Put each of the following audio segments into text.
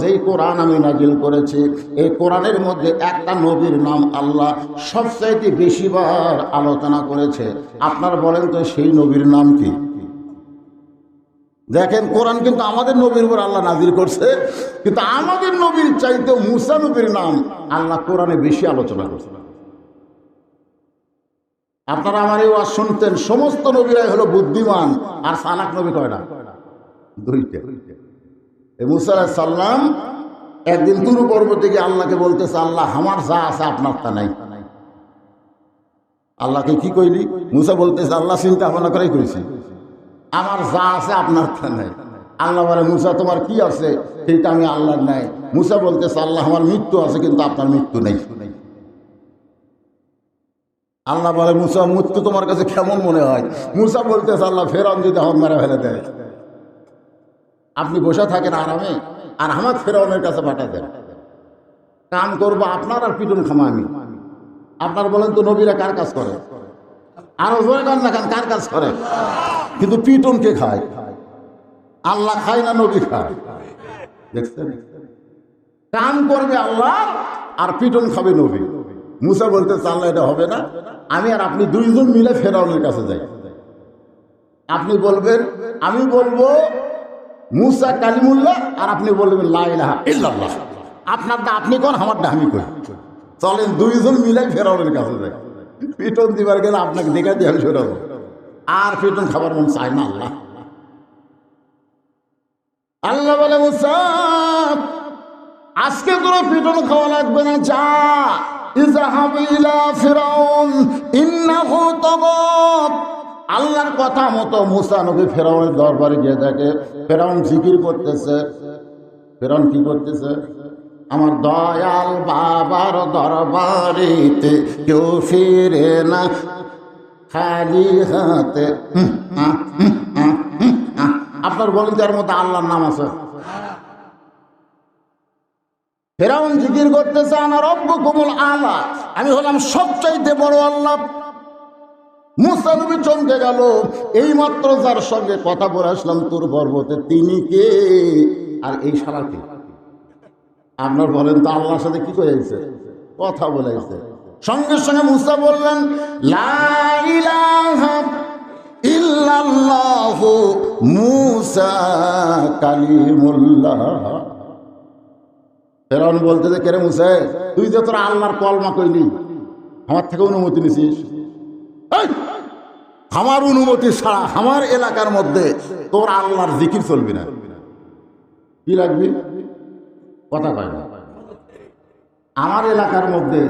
যেই কোরআন আমি নাজিল করেছি। এই কোরআনের মধ্যে একটা নবীর নাম আল্লাহ সবচাইতে বেশিবার আলোচনা করেছে। আপনার বলেন তো সেই নবীর নাম কি? দেখেন, কোরআন কিন্তু আমাদের নবীর উপর আল্লাহ নাজির করছে, কিন্তু আমাদের নবীর চাইতে মুসা নবীর নাম আল্লাহ কোরআনে বেশি আলোচনা করছে। আপনারা আমার এই ওয়াজ শুনতেন, সমস্ত নবীরাই হলো বুদ্ধিমান, আর সানাক নবী কয়টা? দুইটা। মুসা সাল্লাম একদিন তুরু পর্বতে গিয়ে আল্লাহকে বলতেছে, আল্লাহ, আমার যা আছে আপনার তা নাই। আল্লাহকে কি কইলি? মুসা বলতেছে, আল্লাহ চিন্তা ভাবনা করেই করেছি। আমার যা আছে আপনার তা নাই। আল্লাহ বলে, মুসা, তোমার কি আছে? সেইটা আমি আল্লাহর নাই। মুসা বলতেছে, আল্লাহ, আমার মৃত্যু আছে, কিন্তু আপনার মৃত্যু নেই। আল্লাহ বলে, মুসা, মৃত্যু তোমার কাছে কেমন মনে হয়? মুসা বলতেছে, আল্লাহ, ফেরাউন যদি আমার মেরে ফেলে দেয়। আপনি বসে থাকেন আরামে, আর আমার ফেরাউনের কাছে পাঠা দেন কাম করব আপনার আর পিটুন খামা আমি। আপনার বলেন তো নবীরা কার কাজ করে? আর জোরে গান না কার কাজ করে? কিন্তু পিটুন কে খায়? আল্লাহ খায় না নবী খায়? দেখছেন? কাম করবে আল্লাহ আর পিটন খাবে নবী। মুসা বলতে আল্লাহ এটা হবে না। আমি আর আপনি দুইজন মিলে ফেরাউনের কাছে যাই। আপনি বলবেন, আমি বলব মুসা কালিমুল্লাহ আর আপনি বলবেন লাইলাহা ইল্লাল্লাহ। আপনারটা আপনি কোন? আমারটা আমি কই? চলেন দুইজন মিলে ফেরাউনের কাছে যাই। পিটন দিবার গেলে আপনাকে দেখে দিয়ে আমি সরাবো আর পিটন খাবার মন চায় না আল্লাহ। আল্লাহ বলে, মুসা, আজকে তোরা পিটন খাওয়া লাগবে না, যা। ইজাহাব ফিরাউন, ইন্নাহু আল্লাহর কথা মতো মুসা নবী ফেরাউনের দরবারে গিয়ে দেখে, ফেরাউন জিকির করতেছে। ফেরাউন কি করতেছে? আমার দয়াল বাবার দরবারেতে কেউ ফিরে না। খালি হাতে। আপনার বলেন যার মধ্যে আল্লাহর নাম আছে। ফেরাউন জিকির করতেছে আমার রব্ব কোমল আলা। আমি হলাম সবচাইতে বড় আল্লাহ। মুসানবী চমকে গেল। এই মাত্র যার সঙ্গে কথা বলে আসলাম তোর পর্বতে, তিনি কে? আর এই সারাকে আপনার বলেন তো আল্লাহর সাথে কি করেছে কথা বলেছে সঙ্গে সঙ্গে মুসা বললেন ইল্লাল্লাহু মুসা কালিমুল্লাহ। ফেরাউন বলতে যে কেরে মুসে? তুই যে তোর আল্লাহর কলমা কইলি, আমার থেকে অনুমতি নিছিস! আমার অনুমতি ছাড়া আমার এলাকার মধ্যে তোর আল্লাহর জিকির চলবি না। কি লাগবি? কথা কয় না। আমার এলাকার মধ্যে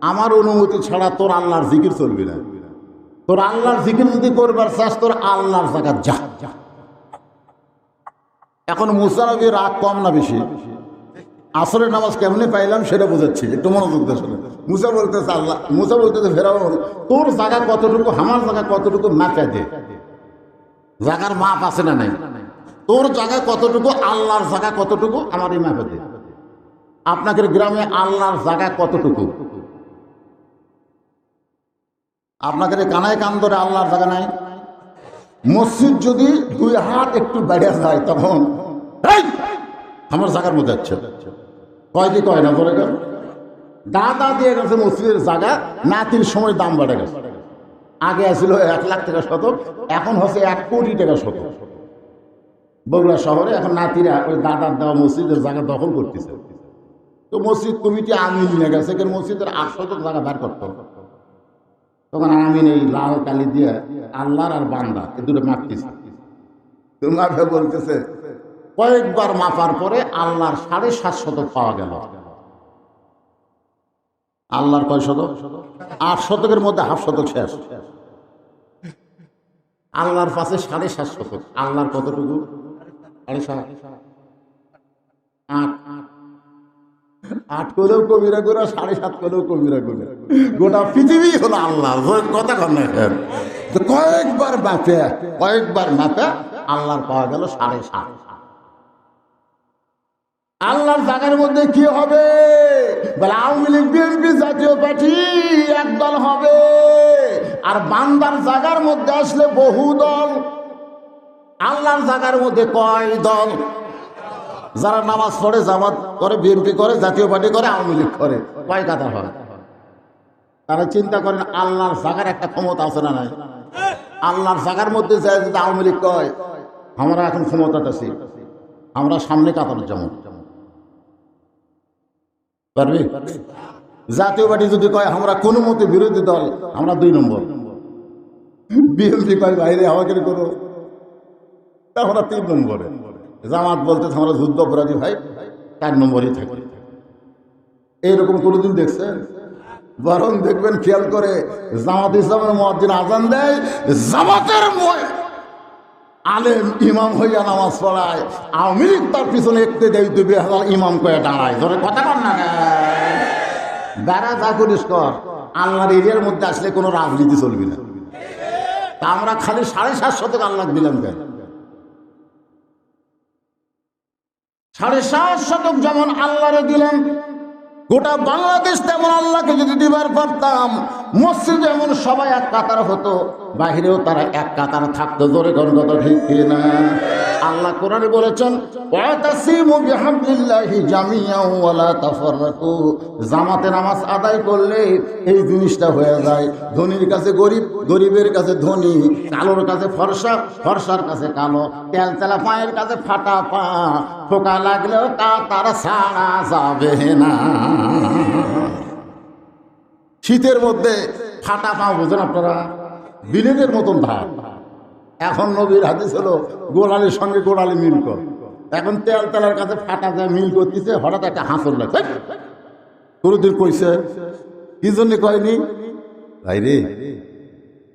আমার অনুমতি ছাড়া তোর আল্লাহর জিকির চলবি না। তোর আল্লাহর জিকির যদি করবার চাস, তোর আল্লাহর জায়গা যা। এখন মুসানবী রাগ কম না বেশি? আসরের নামাজ কেমনে পাইলাম সেটা বোঝাচ্ছি, একটু মনোযোগ দিয়ে শোনো মুসা বলতেছে আল্লাহ, মুসা বলতেছে, ফেরাউন, তোর জায়গা কতটুকু, আমার জায়গা কতটুকু মাপে দে জায়গার মাপ আছে না নাই? তোর জায়গা কতটুকু, আল্লাহর জায়গা কতটুকু, আমার এই মাপে আপনাদের গ্রামে আল্লাহর জায়গা কতটুকু? আপনাদের কানায় কান ধরে আল্লাহর জায়গা নাই? মসজিদ যদি দুই হাত একটু বেড়ে যায় তখন! আমার জায়গার মধ্যে যাচ্ছে। কয় কয় না, বলে গেল। দাদা দিয়ে গেছে মসজিদের জায়গা, নাতির সময় দাম বেড়ে গেছে। আগে আসছিল এক লাখ টাকা শতক, এখন হচ্ছে এক কোটি টাকা শতক। বগুড়া শহরে এখন নাতিরা ওই দাদার দেওয়া মসজিদের জায়গা দখল করতেছে। তো মসজিদ কমিটি আমিন নিয়ে গেছে, কিন্তু মসজিদের আট শতক জায়গা বের করতো তখন আমিন এই লাল কালি দিয়ে আল্লাহর আর বান্দা, এই দুটো মাপতেছে তো বলতেছে কয়েকবার মাপার পরে আল্লাহর সাড়ে সাত শতক পাওয়া গেল। আল্লাহর কয় শতক? আট শতকের মধ্যে হাফ শতক শেষ। আল্লাহর পাশে সাড়ে সাত শতক। আল্লাহর কতটুকু? আট। আট করেও কবিরা করে সাড়ে সাত করেও কবিরা করে গোটা পৃথিবী হলো আল্লাহ। কথা কন তো কয়েকবার মাপে কয়েকবার মাপে আল্লাহর পাওয়া গেল সাড়ে সাত। আল্লাহর জায়গার মধ্যে কি হবে? বলে আওয়ামী লীগ, বিএনপি জাতীয় পার্টি একদল হবে। আর বান্দার জায়গার মধ্যে আসলে বহু দল। আল্লাহর জায়গার মধ্যে কয় দল? যারা নামাজ পড়ে, জামাত করে, বিএনপি করে, জাতীয় পার্টি করে, আওয়ামী লীগ করে। কয় কাতার হয়? তারা চিন্তা করেন, আল্লাহর জাগার একটা ক্ষমতা আছে না নাই? আল্লাহর জাগার মধ্যে যায় যদি আওয়ামী লীগ কয়, আমরা এখন ক্ষমতাতে আছি। আমরা সামনে কাতার যেমন পারবি? জাতীয় পার্টি যদি কয়, আমরা কোনো মতে বিরোধী দল, আমরা দুই নম্বর। বিএনপি কয়, বাইরে আমাকে করো তা আমরা তিন নম্বরে। জামাত বলতে আমরা যুদ্ধ অপরাধী ভাই, চার নম্বরই থাকি। এইরকম কোনোদিন দেখছেন? বরং দেখবেন, খেয়াল করে জামাত ইসলামের মহাদিন আজান দেয়, জামাতের আলেম ইমাম হইয়া নামাজ পড়ায়, আওয়ামী লীগ তার পিছনে একটু দেয় দুই হাজার ইমাম কয়ে দাঁড়ায়। ধরে কথা কর না বেড়া যা করিস কর, আল্লাহর এরিয়ার মধ্যে আসলে কোনো রাজনীতি চলবে না। তা আমরা খালি সাড়ে সাত শতক আল্লাহ দিলাম কেন? সাড়ে সাত শতক যেমন আল্লাহরে দিলাম গোটা বাংলাদেশ তেমন আল্লাহকে যদি দিবার পারতাম মসজিদ এমন সবাই এক কাতার হতো, বাহিরেও তারা এক কাতার থাকতো, জোরে কোন কথা ঠিক না। আল্লাহ কোরআনে বলেছেন জামাতে নামাজ আদায় করলে এই জিনিসটা হয়ে যায়। ধনীর কাছে গরিব, গরিবের কাছে ধনী, কালোর কাছে ফর্সা, ফর্সার কাছে কালো। তেল তেলা পায়ের কাছে ফাটা পা, ফোকা লাগলেও তা তার ছাড়া যাবে না। শীতের মধ্যে ফাটা পা বোঝেন আপনারা? বিলেদের মতন ধার এখন নবীর হাদিস হলো গোড়ালির সঙ্গে গোড়ালি মিল কর। এখন তেল তেলার কাছে ফাটা যায় মিল করতেছে, হঠাৎ একটা হাসর লাগে। কোনোদিন কইছে, কি জন্য কয়নি? ভাই রে,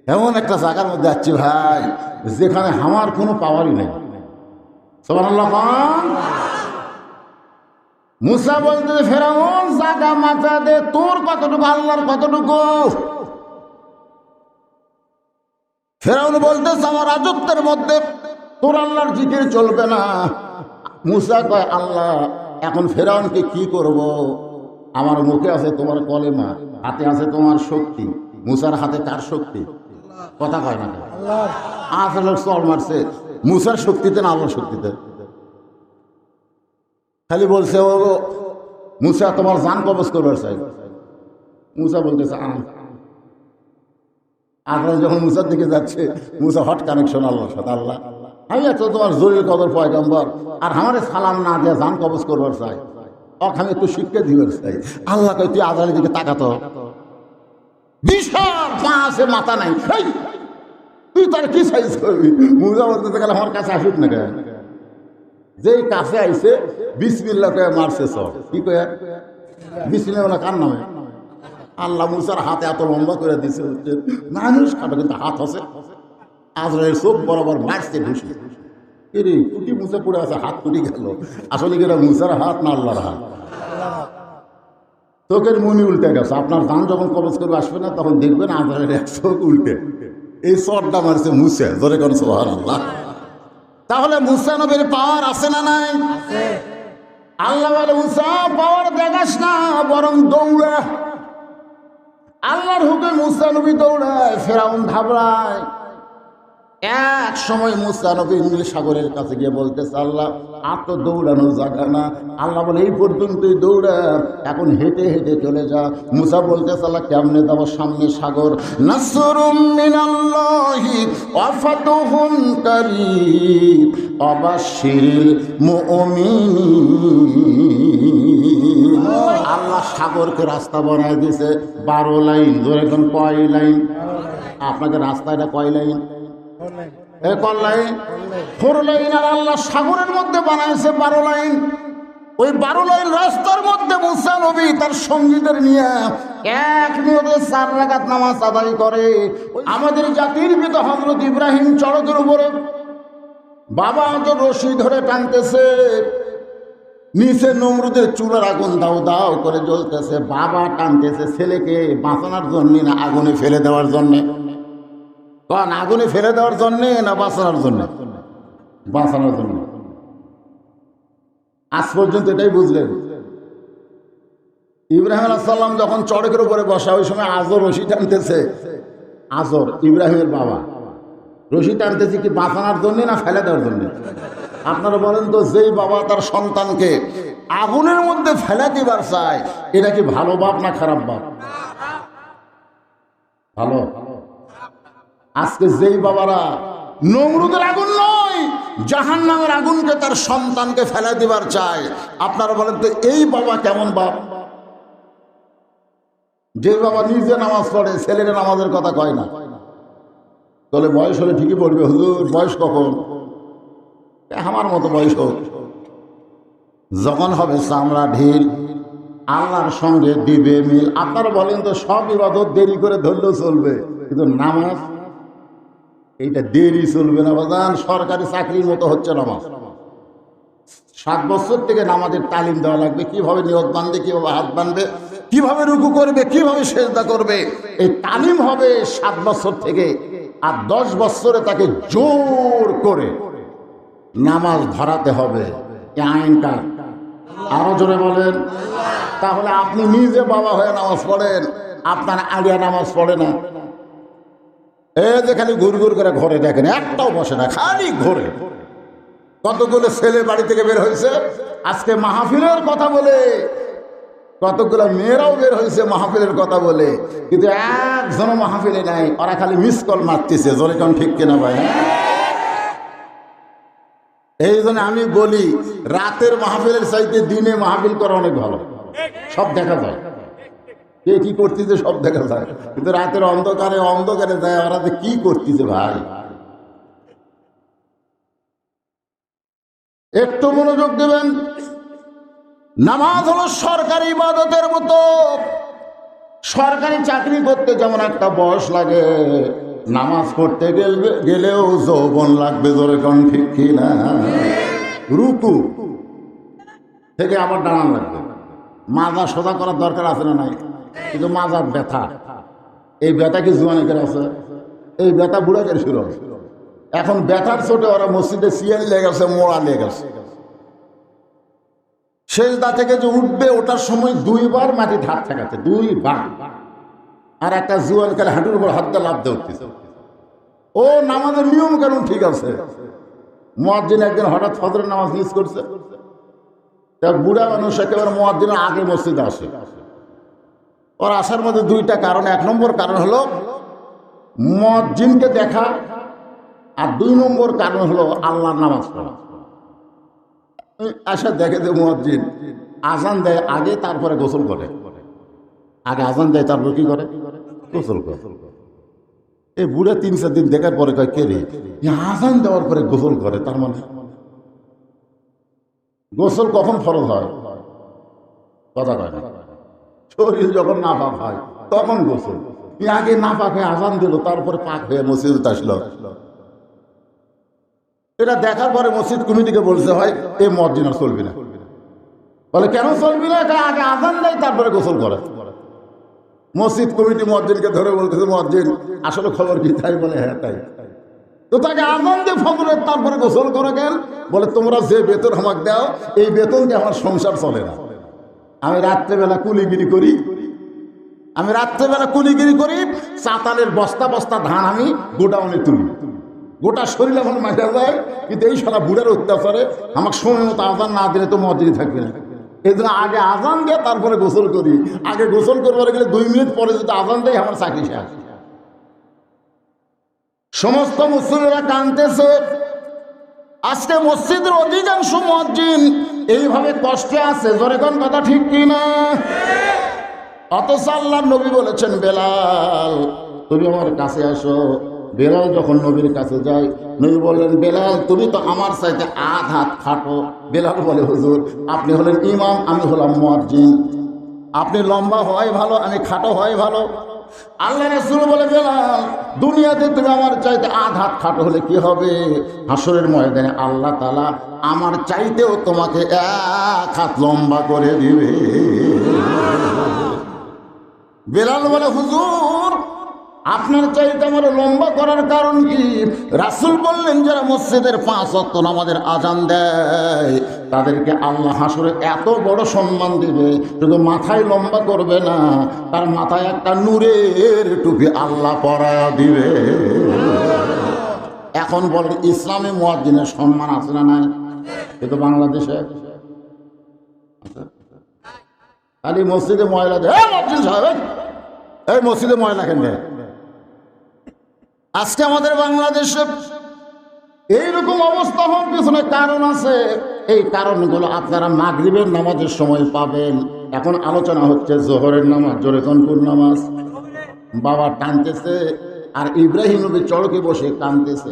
এমন একটা জায়গার মধ্যে যাচ্ছি ভাই, যেখানে আমার কোনো পাওয়ারই নেই। সবার মুসা বলতে ফেরাউন জাগা মাথা দে তোর কতটুকু আল্লাহর কতটুকু ফেরাউন বলতেছে আমার রাজত্বের মধ্যে তোর আল্লাহর জিকির চলবে না মুসা কয় আল্লাহ এখন ফেরাউনকে কি করব আমার মুখে আছে তোমার কলেমা হাতে আছে তোমার শক্তি মুসার হাতে কার শক্তি কথা কয় না আসলে চল মারছে মুসার শক্তিতে না আল্লাহর শক্তিতে খালি বলছে, ও মুসা তোমার জান কবজ করবার চাই মুসা বলতেছে আন আপনার যখন মুসার দিকে যাচ্ছে, মুসা হট কানেকশন আল্লাহর সাথে আল্লাহ। আমি একটা তোমার জরুরি কদর পয়গম্বর, আর আমার সালাম না দিয়ে জান কবজ করবার চাই অক, আমি একটু শিক্ষা দিবার চাই আল্লাহ তুই আদালের দিকে তাকাতো। মাথা নাই। তুই তার কি সাইজ করবি? মুসা বলতে গেলে আমার কাছে আসুক না কেন? যেই কাছে আইছে বিসমিল্লা কয়ে মারছে সব। কি কয়ে? বিসমিল্লা বলে কার নামে? আল্লাহ মুসার হাতে এত লম্বা করে দিছে মানুষ খাবে, কিন্তু হাত আছে। আজরাইল চোখ বরাবর মারছে ঘুষি এরে কুটি মুসা পড়ে আছে, হাত কুটি গেল। আসলে কি মুসার হাত না আল্লাহর হাত? চোখের মনি উল্টে গেছে। আপনার দান যখন কবজ করবে আসবে না, তখন দেখবেন আজরাইল এক চোখ উল্টে। এই চটটা মারছে মুসে ধরে কোন সোহার আল্লাহ তাহলে মুসা নবীর পাওয়ার আছে না নাই? আল্লাহ বলে মুসা পাওয়ার দেখাস না বরং দৌড়া। আল্লাহর হুকে মুসা নবী দৌড়ায় ফেরাউন ঘাবড়ায়। এক সময় মুসা নবী নীল সাগরের কাছে গিয়ে বলতেছে, আল্লাহ, আর তো দৌড়ানো জায়গা না। আল্লাহ বলে, এই পর্যন্তই দৌড়া। এখন হেঁটে হেঁটে চলে যা। মুসা বলতেছে, আল্লাহ, কেমনে যাব সামনে সাগর? আল্লাহ সাগরকে রাস্তা বানায় দিছে বারো লাইন, ধরে কয় লাইন? আপনাকে রাস্তাটা কয় লাইন? কয় লাইন। ফোর আল্লাহ সাগরের মধ্যে বারো লাইন। ওই বারো লাইন মধ্যে তার নিয়ে এক নামাজ করে। আমাদের জাতির পিতা হজরত ইব্রাহিম চড়কের উপরে বাবা তো রশি ধরে টানতেছে। নিচে নমরুদের চুলার আগুন দাও দাও করে জ্বলতেছে। বাবা টানতেছে ছেলেকে বাঁচানোর জন্যে না, আগুনে ফেলে দেওয়ার জন্যে। কারণ আগুনে ফেলে দেওয়ার জন্যে না বাঁচানোর জন্য? বাঁচানোর জন্য। আজ পর্যন্ত এটাই বুঝলেন। ইব্রাহিম আলাহাল্লাম যখন চড়কের উপরে বসা, ওই সময় আজর রশি টানতেছে। আজর ইব্রাহিমের বাবা। রশি টানতেছে কি বাঁচানোর জন্যে না ফেলে দেওয়ার জন্যে? আপনারা বলেন তো, যেই বাবা তার সন্তানকে আগুনের মধ্যে ফেলে দিবার চায়, এটা কি ভালো বাপ না খারাপ বাপ? ভালো। আজকে যেই বাবারা নমরুদের আগুন নয় জাহান নামের আগুনকে তার সন্তানকে ফেলে দিবার চায়। আপনারা বলেন তো, এই বাবা কেমন বাপ? যে বাবা নিজে নামাজ পড়ে, ছেলেরা নামাজের কথা কয় না। তাহলে বয়স হলে ঠিকই পড়বে। হুজুর, বয়স কখন? আমার মতো বয়স হোক। যখন হবে চামড়া, ঢিল, আল্লাহর সঙ্গে দিবে মিল। আপনারা বলেন তো, সব ইবাদত দেরি করে ধরলেও চলবে। কিন্তু নামাজ এইটা দেরি চলবে না, বাজান। সরকারি চাকরির মতো হচ্ছে নামাজ। সাত বছর থেকে নামাজের তালিম দেওয়া লাগবে। কীভাবে নিয়ত বানবে, কীভাবে হাত বানবে, কীভাবে রুকু করবে, কীভাবে সেজদা করবে, এই তালিম হবে সাত বছর থেকে। আর দশ বছরে তাকে জোর করে নামাজ ধরাতে হবে। এই আইনটা আরও জোরে বলেন। তাহলে আপনি নিজে বাবা হয়ে নামাজ পড়েন। আপনার আলিয়া নামাজ পড়ে না। এই যে খালি ঘুর ঘুর করে ঘরে দেখেন, একটাও বসে না, খালি ঘোরে। কতগুলো ছেলে বাড়ি থেকে বের হয়েছে? আজকে মাহফিলের কথা বলে। কতগুলো মেয়েরাও বের হয়েছে মাহফিলের কথা বলে। কিন্তু একজনও মাহফিলে নাই, ওরা খালি মিস কল মারতেছে, জোরে কেমন ঠিক কিনা ভাই? এই জন্য আমি বলি, রাতের মাহফিলের চাইতে দিনে মাহফিল করা অনেক ভালো। সব দেখা যায়। কে কি করতেছে? সব দেখা যায়। কিন্তু রাতের অন্ধকারে অন্ধকারে যায়, ওরা যে কি করতেছে ভাই? একটু মনোযোগ দেবেন। নামাজ হলো সরকারি ইবাদতের মতো। সরকারি চাকরি করতে যেমন একটা বয়স লাগে, নামাজ পড়তে গেলে গেলেও যৌবন লাগবে জোরে কোন ঠিক কি না? রুকু থেকে আবার দাঁড়ান লাগবে। মাজা সোজা করার দরকার আছে না নাই? কিন্তু মাজার ব্যথা। এই ব্যথা কি জুয়ানিকের আছে? এই ব্যথা বুড়াকের শুরু হবে। এখন ব্যথার চোটে ওরা মসজিদে সিয়ানি লেগেছে মোড়া লেগেছে শেষদা থেকে যে উঠবে ওটার সময় দুইবার মাটি ধার ঠেকাচ্ছে, দুইবার। আর একটা জুয়ান কালে হাঁটুর উপর হাত দিয়ে লাভ দিয়ে ও, নামাজের নিয়ম কানুন ঠিক আছে। মোয়াজ্জিন একদিন হঠাৎ ফজরের নামাজ মিস করছে। বুড়া মানুষ একেবারে মোয়াজ্জিনের আগে মসজিদে আসে। ওর আসার মধ্যে দুইটা কারণ। এক নম্বর কারণ হলো মজ্জিনকে দেখা, আর দুই নম্বর কারণ হলো আল্লাহর নামাজ পড়া। আসা দেখে যে মুয়াজ্জিন আজান দেয় আগে, তারপরে গোসল করে। আগে আজান দেয়, তারপর কি করে? গোসল করে। এই বুড়া তিন চার দিন দেখার পরে কয়, কে রে? আজান দেওয়ার পরে গোসল করে, তার মানে? গোসল কখন ফরজ হয়? কথা কয় না। শরীর যখন না পাক হয়, তখন গোসল। আগে না পাক হয়ে আজান দিল, তারপরে পাক হয়ে মসজিদে আসলো। এটা দেখার পরে মসজিদ কমিটিকে বলতে হয় এই মসজিদ আর চলবি না। বলে, কেন চলবি না? এটা আগে আজান দেয়, তারপরে গোসল করে। মসজিদ কমিটি মসজিদকে ধরে বলতেছে, মসজিদ, আসলে খবর কি? তাই বলে হ্যাঁ তাই। তো তাকে আজান দিয়ে ফজরের তারপরে গোসল করে কেন? বলে, তোমরা যে বেতন আমাকে দাও, এই বেতন দিয়ে আমার সংসার চলে না। আমি রাত্রেবেলা কুলিগিরি করি। আমি রাত্রেবেলা কুলিগিরি করি চাতালের বস্তা বস্তা ধান আমি গোডাউনে তুলি। গোটা শরীর এখন মাঝে যায়, কিন্তু এই সারা বুড়ের অত্যাচারে আমাকে সময় মতো আজান না দিলে তো মজুরি থাকবে না। এই জন্য আগে আজান দিয়ে তারপরে গোসল করি। আগে গোসল করবার গেলে দুই মিনিট পরে যদি আজান দেয়, আমার চাকরি শেষ। সমস্ত মুসলিমরা কানতেছে আজকে মসজিদের অধিকাংশ মসজিদ এইভাবে কষ্টে আছে জোরে কথা ঠিক কিনা? অথচ আল্লাহ নবী বলেছেন, বেলাল, তুমি আমার কাছে আসো। বেলাল যখন নবীর কাছে যায়, নবী বললেন, বেলাল, তুমি তো আমার চাইতে আধ হাত খাটো। বেলাল বলে, হুজুর, আপনি হলেন ইমাম, আমি হলাম মুয়াজ্জিন। আপনি লম্বা হয় ভালো, আমি খাটো হয় ভালো। আল্লাহ রসুল বলে বেলাল, দুনিয়াতে তুমি আমার চাইতে আধ হাত খাটো হলে কি হবে? হাসরের ময়দানে আল্লাহ তালা আমার চাইতেও তোমাকে এক হাত লম্বা করে দিবে। বেলাল বলে, হুজুর আপনার চাইতে আমার লম্বা করার কারণ কি? রাসুল বললেন, যারা মসজিদের পাঁচ অক্ত আমাদের আজান দেয়, তাদেরকে আল্লাহ হাসুরে এত বড় সম্মান দিবে, শুধু মাথায় লম্বা করবে না, তার মাথায় একটা নূরের টুপি আল্লাহ পরায়া দিবে। এখন বলেন, ইসলামে মুয়াজ্জিনের সম্মান আছে না নাই? এ তো বাংলাদেশে। খালি মসজিদে ময়লা দেয়। সাহেব এই মসজিদে ময়লা কেন দেয়? আজকে আমাদের বাংলাদেশে এইরকম অবস্থা হওয়ার পিছনে কারণ আছে, এই কারণগুলো আপনারা মাগরিবের নামাজের সময় পাবেন। এখন আলোচনা হচ্ছে জোহরের নামাজ, জোরে কোন নামাজ। বাবা টানতেছে আর ইব্রাহিম নবী চড়কে বসে কানতেছে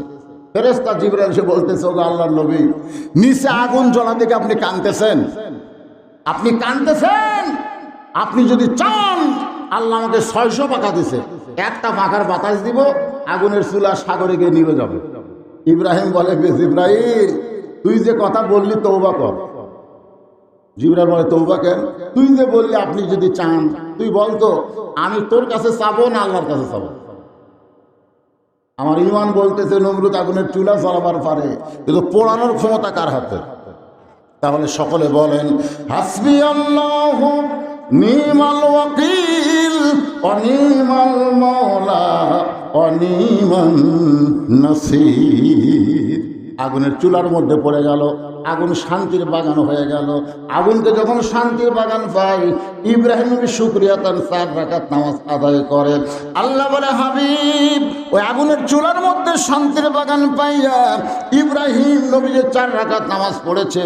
ফেরেস্তা জিবরাল এসে বলতেছে, ওগো আল্লাহর নবী, নিচে আগুন জ্বলা দেখে আপনি কানতেছেন আপনি কানতেছেন আপনি যদি চান আল্লাহ আমাকে ছয়শো পাকা দিছে। একটা পাখার বাতাস দিব, আগুনের চুলা সাগরে গিয়ে নিভে যাবে। ইব্রাহিম বলে ইব্রাহিম তুই যে কথা বললি তৌবা কর। জিবরাল বলে তৌবা কেন? তুই যে বললি আপনি যদি চান, তুই বলতো আমি তোর কাছে চাবো না আল্লাহর কাছে চাবো? আমার ইমান বলতেছে, নমরুদ আগুনের চুলা জ্বলাবার পারে, কিন্তু পোড়ানোর ক্ষমতা কার হাতে? তাহলে সকলে বলেন, হাসবি আল্লাহ নিমাল ওয়াকিল, অনিমাল মৌলা অনিমান নাসির। আগুনের চুলার মধ্যে পড়ে গেল, আগুন শান্তির বাগান হয়ে গেল। আগুনকে যখন শান্তির বাগান পাই ইব্রাহিম নবী শুক্রিয়া তার চার রাকাত নামাজ আদায় করে। আল্লাহ বলে, হাবিব, ওই আগুনের চুলার মধ্যে শান্তির বাগান পাইয়া ইব্রাহিম নবী যে চার রাকাত নামাজ পড়েছে।